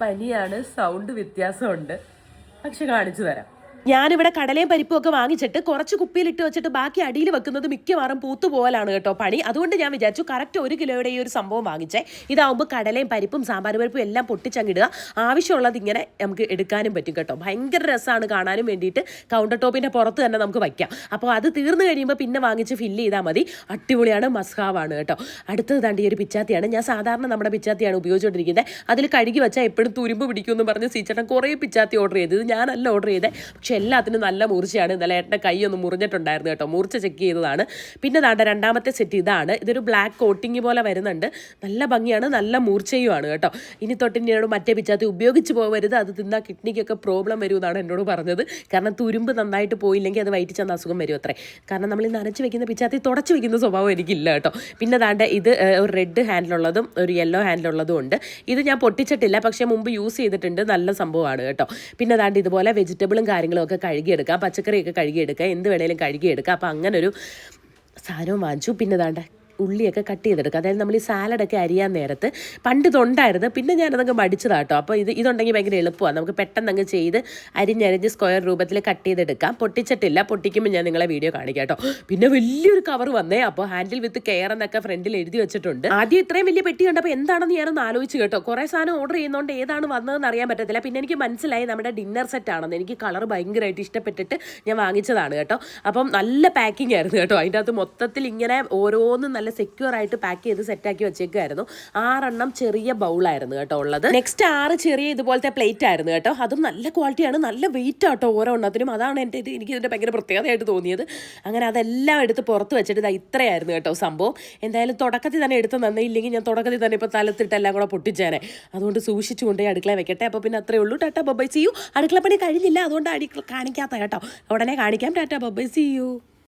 പനിയാണ് സൗണ്ട് വ്യത്യാസമുണ്ട്. പക്ഷെ കാണിച്ചു തരാം. ഞാനിവിടെ കടലയും പരിപ്പും ഒക്കെ വാങ്ങിച്ചിട്ട് കുറച്ച് കുപ്പിയിലിട്ട് വെച്ചിട്ട് ബാക്കി അടിയിൽ വെക്കുന്നത് മിക്കവാറും പൂത്തുപോകലാണ് കേട്ടോ പണി. അതുകൊണ്ട് ഞാൻ വിചാരിച്ചു കറക്റ്റ് ഒരു കിലോയുടെ ഈ ഒരു സംഭവം വാങ്ങിച്ചേ. ഇതാവുമ്പോൾ കടലയും പരിപ്പും സാമ്പാർ പരിപ്പും എല്ലാം പൊട്ടിച്ചങ്ങിടുക. ആവശ്യമുള്ളത് ഇങ്ങനെ നമുക്ക് എടുക്കാനും പറ്റും കേട്ടോ. ഭയങ്കര രസമാണ് കാണാനും വേണ്ടിയിട്ട്. കൗണ്ടർ ടോപ്പിന്റെ പുറത്ത് തന്നെ നമുക്ക് വയ്ക്കാം. അപ്പോൾ അത് തീർന്നു കഴിയുമ്പോൾ പിന്നെ വാങ്ങിച്ച് ഫില്ല് ചെയ്താൽ മതി. അടിപൊളിയാണ് മസ്ഹാവാണ് കേട്ടോ. അടുത്തത് തണ്ടി ഒരു പിച്ചാത്തിയാണ്. ഞാൻ സാധാരണ നമ്മുടെ പിച്ചാത്തിയാണ് ഉപയോഗിച്ചുകൊണ്ടിരിക്കുന്നത് അതിൽ കഴുകി വെച്ചാൽ എപ്പോഴും തുരുമ്പ് പിടിക്കുമെന്ന് പറഞ്ഞ് സീച്ചേട്ടൻ കുറേ പിച്ചാത്തി ഓർഡർ ചെയ്തത്. ഞാനല്ല ഓർഡർ ചെയ്തത് പക്ഷെ എല്ലാത്തിനും നല്ല മൂർച്ചയാണ്. ഇന്നലെ ഏട്ടന്റെ കൈ ഒന്ന് മുറിഞ്ഞിട്ടുണ്ടായിരുന്നു കേട്ടോ. മൂർച്ച ചെക്ക് ചെയ്തതാണ്. പിന്നെ ദാണ്ട രണ്ടാമത്തെ സെറ്റ് ഇതാണ്. ഇതൊരു ബ്ലാക്ക് കോട്ടിങ് പോലെ വരുന്നുണ്ട്. നല്ല ഭംഗിയാണ് നല്ല മൂർച്ചയുമാണ് കേട്ടോ. ഇനി തൊട്ട് എന്നോട് മറ്റേ പിച്ചാത്തി ഉപയോഗിച്ച് പോകരുത് അത് തിന്നാൽ കിഡ്നിക്കൊക്കെ പ്രോബ്ലം വരുമെന്നാണ് എന്നോട് പറഞ്ഞത്. കാരണം തുരുമ്പ് നന്നായിട്ട് പോയില്ലെങ്കിൽ അത് വയറ്റി ചെന്ന അസുഖം വരും അത്രേ. കാരണം നമ്മൾ ഈ നനച്ച് വെക്കുന്ന പിച്ചാത്തി തുടച്ച് വെക്കുന്ന സ്വഭാവം എനിക്കില്ല കേട്ടോ. പിന്നെ ദാണ്ട ഇത് ഒരു റെഡ് ഹാൻഡിലുള്ളതും ഒരു യെല്ലോ ഹാൻഡിലുള്ളതും ഉണ്ട്. ഇത് ഞാൻ പൊട്ടിച്ചിട്ടില്ല. പക്ഷേ മുമ്പ് യൂസ് ചെയ്തിട്ടുണ്ട്. നല്ല സംഭവമാണ് കേട്ടോ. പിന്നെ ദാണ്ട് ഇതുപോലെ വെജിറ്റബിളും കാര്യങ്ങളും ഒക്കെ കഴുകിയെടുക്കാം പച്ചക്കറിയൊക്കെ കഴുകിയെടുക്കാം എന്ത് വേണേലും കഴുകിയെടുക്കാം. അപ്പോൾ അങ്ങനൊരു സാധനവും വാങ്ങിച്ചു. പിന്നെ ദാണ്ട ഉള്ളിയൊക്കെ കട്ട് ചെയ്തെടുക്കുക അതായത് നമ്മൾ ഈ സാലഡൊക്കെ അരിയാൻ നേരത്ത് പണ്ട് ഇതുണ്ടായിരുന്നു പിന്നെ ഞാനതങ്ങ് മടിച്ചതാണ് കേട്ടോ അപ്പോൾ ഇത് ഇതുണ്ടെങ്കിൽ ഭയങ്കര എളുപ്പമാണ് നമുക്ക് പെട്ടെന്ന് അങ്ങ് ചെയ്ത് അരിഞ്ഞരിഞ്ഞ് സ്ക്വയർ രൂപത്തിൽ കട്ട് ചെയ്തെടുക്കാം. പൊട്ടിച്ചിട്ടില്ല പൊട്ടിക്കുമ്പോൾ ഞാൻ നിങ്ങളെ വീഡിയോ കാണിക്കാം കേട്ടോ പിന്നെ വലിയൊരു കവർ വന്നേ. അപ്പോൾ ഹാൻഡിൽ വിത്ത് കെയർ എന്നൊക്കെ ഫ്രണ്ടിൽ എഴുതി വെച്ചിട്ടുണ്ട്. ആദ്യം ഇത്രയും വലിയ പെട്ടി കണ്ടപ്പോൾ എന്താണെന്ന് ഞാനൊന്ന് ആലോചിച്ച് കേട്ടോ. കുറേ സാധനം ഓർഡർ ചെയ്യുന്നതുകൊണ്ട് ഏതാണ് വന്നതെന്ന് അറിയാൻ പറ്റത്തില്ല. പിന്നെ എനിക്ക് മനസ്സിലായി നമ്മുടെ ഡിന്നർ സെറ്റ് ആണെന്ന്. എനിക്ക് കളർ ഭയങ്കരമായിട്ട് ഇഷ്ടപ്പെട്ടിട്ട് ഞാൻ വാങ്ങിച്ചതാണ് കേട്ടോ. അപ്പം നല്ല പാക്കിംഗ് ആയിരുന്നു കേട്ടോ. അതിന്റെ അകത്ത് മൊത്തത്തിൽ ഇങ്ങനെ ഓരോന്നും നല്ല സെക്യൂർ ആയിട്ട് പാക്ക് ചെയ്ത് സെറ്റാക്കി വെച്ചേക്കുമായിരുന്നു ആറെണ്ണം ചെറിയ ബൗളായിരുന്നു കേട്ടോ ഉള്ളത്. നെക്സ്റ്റ് ആറ് ചെറിയ ഇതുപോലത്തെ പ്ലേറ്റ് ആയിരുന്നു കേട്ടോ. അതും നല്ല ക്വാളിറ്റിയാണ് നല്ല വെയിറ്റ് ആട്ടോ ഓരോ എണ്ണത്തിനും. അതാണ് എന്റെ എനിക്ക് ഇതിന്റെ ഭയങ്കര പ്രത്യേകതയായിട്ട് തോന്നിയത്. അങ്ങനെ അതെല്ലാം എടുത്ത് പുറത്ത് വെച്ചിട്ട് ഇതാ ഇത്രയായിരുന്നു കേട്ടോ സംഭവം. എന്തായാലും തുടക്കത്തിൽ തന്നെ എടുത്ത് നന്നയില്ലെങ്കിൽ ഞാൻ തുടക്കത്തിൽ തന്നെ ഇപ്പോൾ തലത്തിട്ട് എല്ലാം കൂടെ പൊട്ടിച്ചേനെ. അതുകൊണ്ട് സൂക്ഷിച്ചു കൊണ്ടുപോയി അടുക്കള വെക്കട്ടെ. അപ്പോൾ പിന്നെ അത്രേ ഉള്ളൂ. Tata bye bye see you. അടുക്കളപ്പണി കഴിഞ്ഞില്ല. അതുകൊണ്ട് അടുക്കള കാണിക്കാത്ത കേട്ടോ. ഉടനെ കാണിക്കാം. Tata bye bye see you.